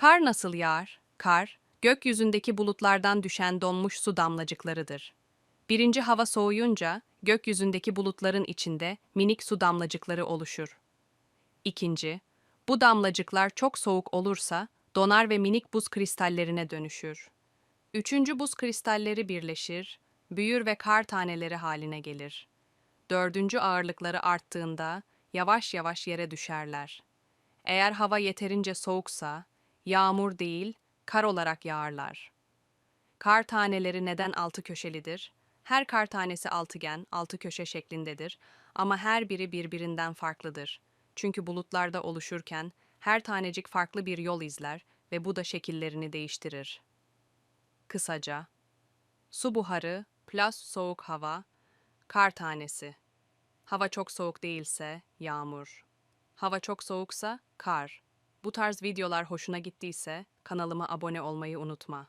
Kar nasıl yağar? Kar, gökyüzündeki bulutlardan düşen donmuş su damlacıklarıdır. Birinci hava soğuyunca, gökyüzündeki bulutların içinde minik su damlacıkları oluşur. İkinci, bu damlacıklar çok soğuk olursa donar ve minik buz kristallerine dönüşür. Üçüncü buz kristalleri birleşir, büyür ve kar taneleri haline gelir. Dördüncü ağırlıkları arttığında yavaş yavaş yere düşerler. Eğer hava yeterince soğuksa, yağmur değil, kar olarak yağarlar. Kar taneleri neden altı köşelidir? Her kar tanesi altıgen, altı köşe şeklindedir ama her biri birbirinden farklıdır. Çünkü bulutlarda oluşurken her tanecik farklı bir yol izler ve bu da şekillerini değiştirir. Kısaca, su buharı plus soğuk hava, kar tanesi. Hava çok soğuk değilse yağmur. Hava çok soğuksa kar. Bu tarz videolar hoşuna gittiyse kanalıma abone olmayı unutma.